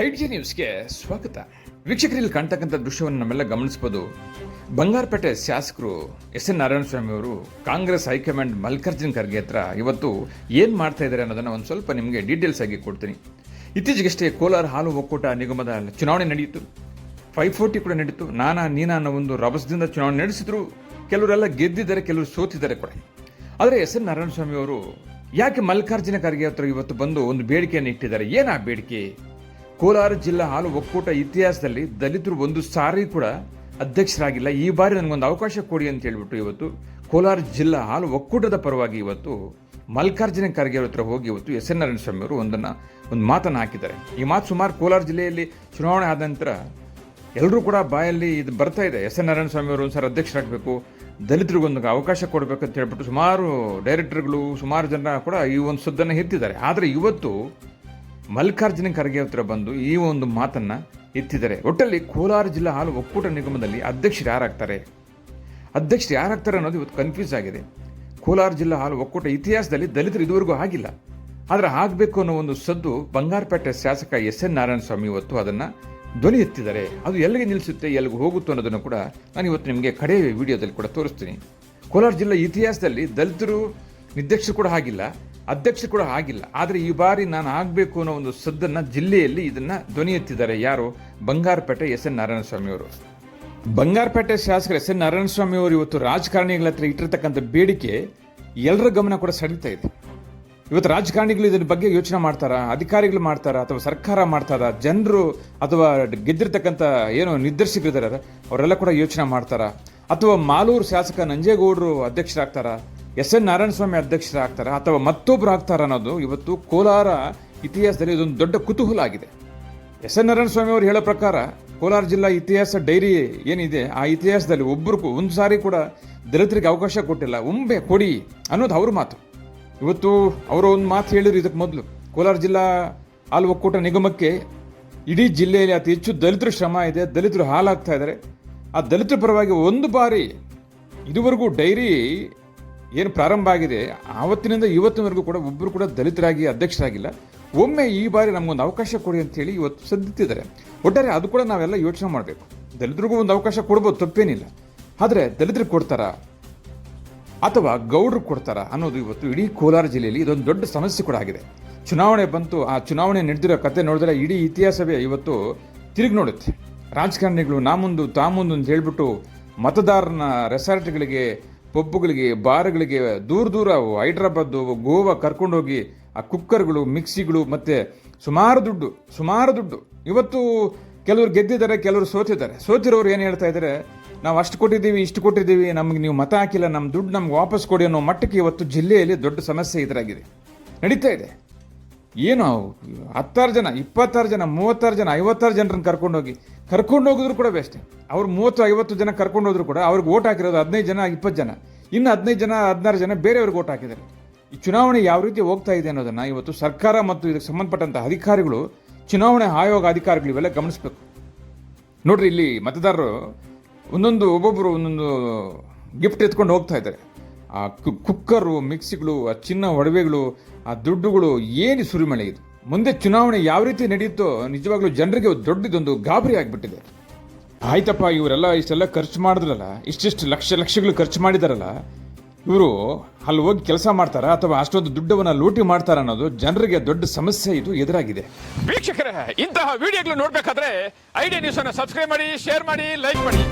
IT ನ್ಯೂಸ್ಗೆ ಸ್ವಾಗತ. ವೀಕ್ಷಕರಲ್ಲಿ ಕಾಣ್ತಕ್ಕಂಥ ದೃಶ್ಯವನ್ನು ನಮ್ಮೆಲ್ಲ ಗಮನಿಸಬಹುದು ಬಂಗಾರಪೇಟೆ ಶಾಸಕರು ಎಸ್ ಎನ್ ನಾರಾಯಣ ಸ್ವಾಮಿ ಅವರು ಕಾಂಗ್ರೆಸ್ ಹೈಕಮಾಂಡ್ ಮಲ್ಲಿಕಾರ್ಜುನ್ ಖರ್ಗೆ ಹತ್ರ ಇವತ್ತು ಏನು ಮಾಡ್ತಾ ಇದ್ದಾರೆ ಅನ್ನೋದನ್ನು ಒಂದು ಸ್ವಲ್ಪ ನಿಮಗೆ ಡೀಟೇಲ್ಸ್ ಆಗಿ ಕೊಡ್ತೀನಿ. ಇತ್ತೀಚೆಗಷ್ಟೇ ಕೋಲಾರ ಹಾಲು ಒಕ್ಕೂಟ ನಿಗಮದ ಚುನಾವಣೆ ನಡೆಯಿತು ಫೈವ್ ಫೋರ್ಟಿ ಕೂಡ ನಡೀತು. ನಾನಾ ನೀನಾ ಅನ್ನೋ ಒಂದು ರಭಸದಿಂದ ಚುನಾವಣೆ ನಡೆಸಿದ್ರು. ಕೆಲವರೆಲ್ಲ ಗೆದ್ದಿದ್ದಾರೆ, ಕೆಲವರು ಸೋತಿದ್ದಾರೆ ಕೂಡ. ಆದರೆ ಎಸ್ ಎನ್ ನಾರಾಯಣ ಸ್ವಾಮಿ ಅವರು ಯಾಕೆ ಮಲ್ಲಿಕಾರ್ಜುನ ಖರ್ಗೆ ಹತ್ರ ಇವತ್ತು ಬಂದು ಒಂದು ಬೇಡಿಕೆಯನ್ನು ಇಟ್ಟಿದ್ದಾರೆ? ಏನಾ ಬೇಡಿಕೆ? ಕೋಲಾರ ಜಿಲ್ಲಾ ಹಾಲು ಒಕ್ಕೂಟ ಇತಿಹಾಸದಲ್ಲಿ ದಲಿತರು ಒಂದು ಸಾರಿ ಕೂಡ ಅಧ್ಯಕ್ಷರಾಗಿಲ್ಲ. ಈ ಬಾರಿ ನನಗೊಂದು ಅವಕಾಶ ಕೊಡಿ ಅಂತ ಹೇಳ್ಬಿಟ್ಟು ಇವತ್ತು ಕೋಲಾರ ಜಿಲ್ಲಾ ಹಾಲು ಒಕ್ಕೂಟದ ಪರವಾಗಿ ಇವತ್ತು ಮಲ್ಲಿಕಾರ್ಜುನ ಖರ್ಗೆ ಹತ್ರ ಹೋಗಿ ಇವತ್ತು ಎಸ್ ಎನ್ ನಾರಾಯಣಸ್ವಾಮಿ ಅವರು ಒಂದನ್ನು, ಒಂದು ಮಾತನ್ನು ಹಾಕಿದ್ದಾರೆ. ಈ ಮಾತು ಸುಮಾರು ಕೋಲಾರ ಜಿಲ್ಲೆಯಲ್ಲಿ ಚುನಾವಣೆ ಆದ ನಂತರ ಎಲ್ಲರೂ ಕೂಡ ಬಾಯಲ್ಲಿ ಇದು ಬರ್ತಾ ಇದೆ. ಎಸ್ ಎನ್ ನಾರಾಯಣ ಸ್ವಾಮಿ ಅವರು ಸರ್ ಅಧ್ಯಕ್ಷರಾಗಬೇಕು, ದಲಿತರಿಗೊಂದು ಅವಕಾಶ ಕೊಡಬೇಕು ಅಂತ ಹೇಳ್ಬಿಟ್ಟು ಸುಮಾರು ಡೈರೆಕ್ಟರ್ಗಳು, ಸುಮಾರು ಜನ ಕೂಡ ಈ ಒಂದು ಸುದ್ದನ್ನು ಎತ್ತಿದ್ದಾರೆ. ಆದರೆ ಇವತ್ತು ಮಲ್ಲಿಕಾರ್ಜುನ ಖರ್ಗೆ ಹತ್ರ ಬಂದು ಈ ಒಂದು ಮಾತನ್ನ ಎತ್ತಿದ್ದಾರೆ ಒಟ್ಟಲ್ಲಿ ಕೋಲಾರ ಜಿಲ್ಲಾ ಹಾಲು ಒಕ್ಕೂಟ ನಿಗಮದಲ್ಲಿ ಅಧ್ಯಕ್ಷರು ಯಾರಾಗ್ತಾರೆ? ಅಧ್ಯಕ್ಷರು ಯಾರಾಗ್ತಾರೆ ಅನ್ನೋದು ಇವತ್ತು ಕನ್ಫ್ಯೂಸ್ ಆಗಿದೆ. ಕೋಲಾರ ಜಿಲ್ಲಾ ಹಾಲು ಒಕ್ಕೂಟ ಇತಿಹಾಸದಲ್ಲಿ ದಲಿತರು ಇದುವರೆಗೂ ಆಗಿಲ್ಲ. ಆದರೆ ಆಗಬೇಕು ಅನ್ನೋ ಒಂದು ಸದ್ದು ಬಂಗಾರಪೇಟೆ ಶಾಸಕ ಎಸ್ ಎನ್ ನಾರಾಯಣ ಸ್ವಾಮಿ ಇವತ್ತು ಅದನ್ನ ಧ್ವನಿ ಎತ್ತಿದ್ದಾರೆ. ಅದು ಎಲ್ಲಿಗೆ ನಿಲ್ಲಿಸುತ್ತೆ ಎಲ್ಲಿಗೆ ಹೋಗುತ್ತೋ ಅನ್ನೋದನ್ನು ಕೂಡ ನಾನು ಇವತ್ತು ನಿಮಗೆ ಕಡೆ ವಿಡಿಯೋದಲ್ಲಿ ಕೂಡ ತೋರಿಸ್ತೀನಿ. ಕೋಲಾರ ಜಿಲ್ಲಾ ಇತಿಹಾಸದಲ್ಲಿ ದಲಿತರು ನಿರ್ದೇಶಕರು ಕೂಡ ಆಗಿಲ್ಲ. ಅಧ್ಯಕ್ಷರು ಕೂಡ ಆಗಿಲ್ಲ. ಆದರೆ ಈ ಬಾರಿ ನಾನು ಆಗಬೇಕು ಅನ್ನೋ ಒಂದು ಸದ್ದನ್ನು ಜಿಲ್ಲೆಯಲ್ಲಿ ಇದನ್ನು ಧ್ವನಿ ಎತ್ತಿದ್ದಾರೆ. ಯಾರು? ಬಂಗಾರಪೇಟೆ ಎಸ್ ಎನ್ ನಾರಾಯಣಸ್ವಾಮಿ ಅವರು. ಬಂಗಾರಪೇಟೆ ಶಾಸಕರು ಎಸ್ ಎನ್ ನಾರಾಯಣಸ್ವಾಮಿ ಅವರು ಇವತ್ತು ರಾಜಕಾರಣಿಗಳ ಹತ್ರ ಇಟ್ಟಿರ್ತಕ್ಕಂಥ ಬೇಡಿಕೆ ಎಲ್ಲರ ಗಮನ ಕೂಡ ಸೆಳೀತಾ ಇದೆ. ಇವತ್ತು ರಾಜಕಾರಣಿಗಳು ಇದರ ಬಗ್ಗೆ ಯೋಚನೆ ಮಾಡ್ತಾರಾ? ಅಧಿಕಾರಿಗಳು ಮಾಡ್ತಾರಾ? ಅಥವಾ ಸರ್ಕಾರ ಮಾಡ್ತಾರಾ? ಜನರು ಅಥವಾ ಗೆದ್ದಿರ್ತಕ್ಕಂಥ ಏನು ನಿರ್ದೇಶಕರಿದ್ದಾರೆ ಅವರೆಲ್ಲ ಕೂಡ ಯೋಚನೆ ಮಾಡ್ತಾರಾ? ಅಥವಾ ಮಾಲೂರು ಶಾಸಕ ನಂಜೇಗೌಡರು ಅಧ್ಯಕ್ಷರಾಗ್ತಾರಾ? ಎಸ್ ಎನ್ ನಾರಾಯಣಸ್ವಾಮಿ ಅಧ್ಯಕ್ಷರಾಗ್ತಾರಾ? ಅಥವಾ ಮತ್ತೊಬ್ಬರು ಆಗ್ತಾರ ಅನ್ನೋದು ಇವತ್ತು ಕೋಲಾರ ಇತಿಹಾಸದಲ್ಲಿ ಇದೊಂದು ದೊಡ್ಡ ಕುತೂಹಲ ಆಗಿದೆ ಎಸ್ ಎನ್ ನಾರಾಯಣಸ್ವಾಮಿ ಅವರು ಹೇಳೋ ಪ್ರಕಾರ ಕೋಲಾರ ಜಿಲ್ಲಾ ಇತಿಹಾಸ ಡೈರಿ ಏನಿದೆ, ಆ ಇತಿಹಾಸದಲ್ಲಿ ಒಬ್ಬರು ಒಂದು ಸಾರಿ ಕೂಡ ದಲಿತರಿಗೆ ಅವಕಾಶ ಕೊಟ್ಟಿಲ್ಲ. ಉಂಬೆ ಕೊಡಿ ಅನ್ನೋದು ಅವ್ರ ಮಾತು. ಇವತ್ತು ಅವರು ಒಂದು ಮಾತು ಹೇಳಿದ್ರು ಇದಕ್ಕೆ ಮೊದಲು. ಕೋಲಾರ ಜಿಲ್ಲಾ ಹಾಲು ಒಕ್ಕೂಟ ನಿಗಮಕ್ಕೆ ಇಡೀ ಜಿಲ್ಲೆಯಲ್ಲಿ ಅತಿ ಹೆಚ್ಚು ದಲಿತರು ಶ್ರಮ ಇದೆ, ದಲಿತರು ಹಾಲಾಗ್ತಾ ಇದ್ದಾರೆ. ಆ ದಲಿತರ ಪರವಾಗಿ ಒಂದು ಬಾರಿ ಇದುವರೆಗೂ ಡೈರಿ ಏನು ಪ್ರಾರಂಭ ಆಗಿದೆ, ಆವತ್ತಿನಿಂದ ಇವತ್ತಿನವರೆಗೂ ಕೂಡ ಒಬ್ಬರು ಕೂಡ ದಲಿತರಾಗಿ ಅಧ್ಯಕ್ಷರಾಗಿಲ್ಲ. ಒಮ್ಮೆ ಈ ಬಾರಿ ನಮಗೊಂದು ಅವಕಾಶ ಕೊಡಿ ಅಂತೇಳಿ ಇವತ್ತು ಸದ್ದಿತ್ತಿದ್ದಾರೆ. ಒಟ್ಟಾರೆ ಅದು ಕೂಡ ನಾವೆಲ್ಲ ಯೋಚನೆ ಮಾಡಬೇಕು. ದಲಿತರಿಗೂ ಒಂದು ಅವಕಾಶ ಕೊಡ್ಬೋದು, ತಪ್ಪೇನಿಲ್ಲ. ಆದರೆ ದಲಿತರಿಗೆ ಕೊಡ್ತಾರಾ? ಅಥವಾ ಗೌಡ್ರು ಕೊಡ್ತಾರ ಅನ್ನೋದು ಇವತ್ತು ಇಡೀ ಕೋಲಾರ ಜಿಲ್ಲೆಯಲ್ಲಿ ಇದೊಂದು ದೊಡ್ಡ ಸಮಸ್ಯೆ ಕೂಡ ಆಗಿದೆ. ಚುನಾವಣೆ ಬಂತು, ಆ ಚುನಾವಣೆ ನಡೆದಿರೋ ಕತೆ ನೋಡಿದ್ರೆ ಇಡೀ ಇತಿಹಾಸವೇ ಇವತ್ತು ತಿರುಗಿ ನೋಡುತ್ತೆ. ರಾಜಕಾರಣಿಗಳು ನಾ ಮುಂದು ತಾ ಮುಂದು ಅಂತ ಹೇಳ್ಬಿಟ್ಟು ಮತದಾರನ ರೆಸಾರ್ಟ್ಗಳಿಗೆ ಪಬ್ಬುಗಳಿಗೆ ಬಾರ್ಗಳಿಗೆ ದೂರ ದೂರ ಹೈದ್ರಾಬಾದ್, ಗೋವಾ ಕರ್ಕೊಂಡೋಗಿ ಆ ಕುಕ್ಕರ್ಗಳು, ಮಿಕ್ಸಿಗಳು ಮತ್ತೆ ಸುಮಾರು ದುಡ್ಡು ಸುಮಾರು ದುಡ್ಡು. ಇವತ್ತು ಕೆಲವರು ಗೆದ್ದಿದ್ದಾರೆ, ಕೆಲವರು ಸೋತಿದ್ದಾರೆ. ಸೋತಿರೋರು ಏನು ಹೇಳ್ತಾ ಇದ್ದಾರೆ? ನಾವು ಅಷ್ಟು ಕೊಟ್ಟಿದ್ದೀವಿ, ಇಷ್ಟು ಕೊಟ್ಟಿದ್ದೀವಿ, ನಮಗೆ ನೀವು ಮತ ಹಾಕಿಲ್ಲ ನಮ್ಮ ದುಡ್ಡು ನಮ್ಗೆ ವಾಪಸ್ ಕೊಡಿ ಅನ್ನೋ ಮಟ್ಟಕ್ಕೆ ಇವತ್ತು ಜಿಲ್ಲೆಯಲ್ಲಿ ದೊಡ್ಡ ಸಮಸ್ಯೆ ಇದರಾಗಿದೆ ನಡೀತಾ ಇದೆ. ಏನು ಹತ್ತಾರು ಜನ, ಇಪ್ಪತ್ತಾರು ಜನ, ಮೂವತ್ತಾರು ಜನ, ಐವತ್ತಾರು ಜನರನ್ನು ಕರ್ಕೊಂಡೋಗಿ ಕರ್ಕೊಂಡು ಹೋಗಿದ್ರು ಕೂಡ ಬೇಸ್ಟೇ. ಅವ್ರು ಮೂವತ್ತು, ಐವತ್ತು ಜನ ಕರ್ಕೊಂಡು ಹೋದ್ರು ಕೂಡ ಅವ್ರಿಗೆ ಓಟ್ ಹಾಕಿರೋದು ಹದಿನೈದು ಜನ, ಇಪ್ಪತ್ತು ಜನ. ಇನ್ನು ಹದಿನೈದು ಜನ, ಹದಿನಾರು ಜನ ಬೇರೆಯವ್ರಿಗೆ ಓಟ್ ಹಾಕಿದ್ದಾರೆ. ಈ ಚುನಾವಣೆ ಯಾವ ರೀತಿ ಹೋಗ್ತಾ ಇದೆ ಅನ್ನೋದನ್ನು ಇವತ್ತು ಸರ್ಕಾರ ಮತ್ತು ಇದಕ್ಕೆ ಸಂಬಂಧಪಟ್ಟಂಥ ಅಧಿಕಾರಿಗಳು, ಚುನಾವಣೆ ಆಯೋಗ ಅಧಿಕಾರಿಗಳು ಇವೆಲ್ಲ ಗಮನಿಸಬೇಕು. ನೋಡ್ರಿ, ಇಲ್ಲಿ ಮತದಾರರು ಒಂದೊಂದು ಒಬ್ಬೊಬ್ಬರು ಒಂದೊಂದು ಗಿಫ್ಟ್ ಎತ್ಕೊಂಡು ಹೋಗ್ತಾ ಇದ್ದಾರೆ. ಆ ಕುಕ್ಕರು, ಮಿಕ್ಸಿಗಳು, ಆ ಚಿನ್ನ ಒಡವೆಗಳು, ಆ ದುಡ್ಡುಗಳು ಏನು ಸುರಿಮಳೆ ಇದು ಮುಂದೆ ಚುನಾವಣೆ ಯಾವ ರೀತಿ ನಡೆಯುತ್ತೋ ನಿಜವಾಗ್ಲೂ ಜನರಿಗೆ ದೊಡ್ಡದೊಂದು ಗಾಬರಿ ಆಗಿಬಿಟ್ಟಿದೆ. ಆಯ್ತಪ್ಪ, ಇವರೆಲ್ಲ ಇಷ್ಟೆಲ್ಲ ಖರ್ಚು ಮಾಡಿದ್ರಲ್ಲ, ಇಷ್ಟಿಷ್ಟು ಲಕ್ಷ ಲಕ್ಷಗಳು ಖರ್ಚು ಮಾಡಿದಾರಲ್ಲ, ಇವರು ಅಲ್ಲಿ ಹೋಗಿ ಕೆಲಸ ಮಾಡ್ತಾರಾ ಅಥವಾ ಅಷ್ಟೊಂದು ದುಡ್ಡವನ್ನ ಲೂಟಿ ಮಾಡ್ತಾರ ಅನ್ನೋದು ಜನರಿಗೆ ದೊಡ್ಡ ಸಮಸ್ಯೆ ಇದು ಎದುರಾಗಿದೆ. ವೀಕ್ಷಕರೇ, ಇಂತಹ ವಿಡಿಯೋಗಳು ನೋಡ್ಬೇಕಾದ್ರೆ ಐಡಿಯಾ ನ್ಯೂಸ್ ಅನ್ನು ಸಬ್ಸ್ಕ್ರೈಬ್ ಮಾಡಿ ಶೇರ್ ಮಾಡಿ ಲೈಕ್ ಮಾಡಿ.